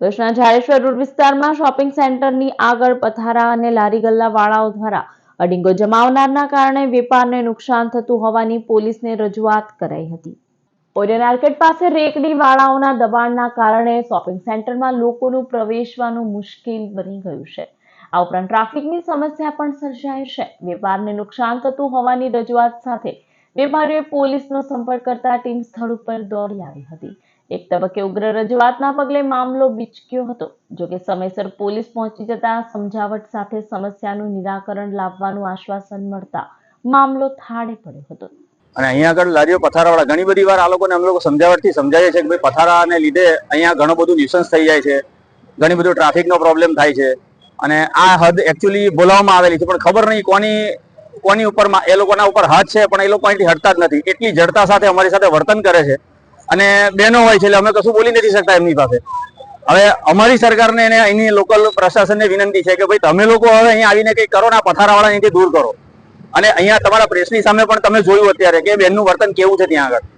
ભરૂચના ઝાડેશ્વર રોડ વિસ્તારમાં શોપિંગ સેન્ટરની આગળ પથારા અને લારી ગલ્લા વાળાઓ દ્વારા અડીંગો જમાવનારના કારણે વેપારને નુકસાન થતું હોવાની પોલીસને રજૂઆત કરાઈ હતી. ઓરિયન માર્કેટ પાસે રેકડી વાળાઓના દબાણના કારણે શોપિંગ સેન્ટરમાં લોકોનું પ્રવેશવાનું મુશ્કેલ બની ગયું છે. આ ઉપરાંત ટ્રાફિકની સમસ્યા પણ સર્જાય છે. વેપારને નુકસાન થતું હોવાની રજૂઆત સાથે વેપારીઓએ પોલીસનો સંપર્ક કરતા ટીમ સ્થળ ઉપર દોડી આવી હતી. એક તબક્કે ઉગ્ર રજૂઆતના પગલે મામલો બીચક્યો હતો. જોકે સમયસર પોલીસ પહોંચી જતા સમજાવટ સાથે સમસ્યાનું નિરાકરણ લાવવાનું આશ્વાસન મળતા મામલો થાળે પડ્યો હતો. અને અહીંયા આગળ લારીઓ પથારાવાળા, ઘણી બધી વાર આ લોકોને અમે લોકો સમજાવટથી સમજાવીએ છીએ કે ભાઈ પથારાને લીધે અહીંયા ઘણું બધું ન્યુસન્સ થઈ જાય છે. ઘણી બધું ટ્રાફિકનો પ્રોબ્લેમ થાય છે. અને આ હદ એકચ્યુઅલી બોલાવવામાં આવેલી છે, પણ ખબર નહીં કોની કોની ઉપર એ લોકોના ઉપર હાથ છે, પણ એ લોકો અહીંથી હટતા જ નથી. એટલી જડતા સાથે અમારી સાથે વર્તન કરે છે. અને બહેનો હોય છે એટલે અમે કશું બોલી નથી શકતા એમની પાસે. હવે અમારી સરકારને અને અહીંની લોકલ પ્રશાસનને વિનંતી છે કે ભાઈ તમે લોકો હવે અહીંયા આવીને કંઈક કરો ને પથારાવાળા અહીંથી દૂર કરો. અને અહીંયા તમારા પ્રેસની સામે પણ તમે જોયું અત્યારે કે બેનનું વર્તન કેવું છે ત્યાં આગળ.